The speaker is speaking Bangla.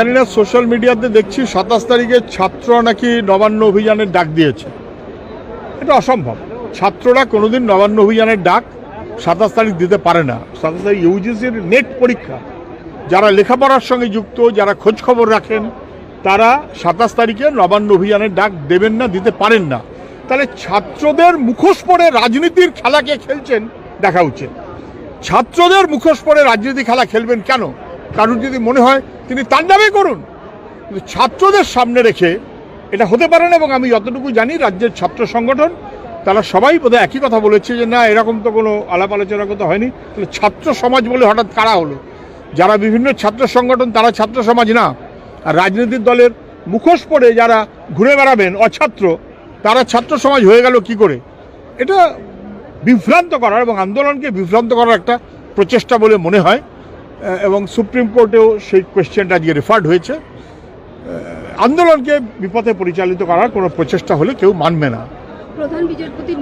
জানি না সোশ্যাল মিডিয়াতে দেখছি সাতাশ তারিখে ছাত্ররা নাকি নবান্ন অভিযানের ডাক দিয়েছে। এটা অসম্ভব। ছাত্ররা কোনোদিন নবান্ন অভিযানের ডাক সাতাশ তারিখ দিতে পারে না। সাতাশ তারিখ ইউজিসির নেট পরীক্ষা। যারা লেখাপড়ার সঙ্গে যুক্ত, যারা খোঁজ খবর রাখেন, তারা সাতাশ তারিখে নবান্ন অভিযানের ডাক দেবেন না, দিতে পারেন না। তাহলে ছাত্রদের মুখোশ পরে রাজনীতির খেলাকে খেলছেন দেখা উচিত। ছাত্রদের মুখোশ পরে রাজনীতি খেলা খেলবেন কেন? কারুর যদি মনে হয় তিনি তার নামে করুন। কিন্তু ছাত্রদের সামনে রেখে এটা হতে পারে না এবং আমি যতটুকু জানি রাজ্যের ছাত্র সংগঠন, তারা সবাই বোধহয় একই কথা বলেছে যে, না, এরকম তো কোনো আলাপ আলোচনা কথা হয়নি। তাহলে ছাত্র সমাজ বলে হঠাৎ কারা হলো? যারা বিভিন্ন ছাত্র সংগঠন, তারা ছাত্র সমাজ না। আর রাজনৈতিক দলের মুখোশ পরে যারা ঘুরে বেড়াবেন, অছাত্র, তারা ছাত্র সমাজ হয়ে গেল কি করে? এটা বিভ্রান্ত করার এবং আন্দোলনকে বিভ্রান্ত করার একটা প্রচেষ্টা বলে মনে হয়। এবং সুপ্রিম কোর্টেও সেই কোয়েশ্চেনটা আজকে রেফার্ড হয়েছে। আন্দোলনকে বিপথে পরিচালিত করার কোনো প্রচেষ্টা হলে কেউ মানবে না। প্রধান বিচারপতি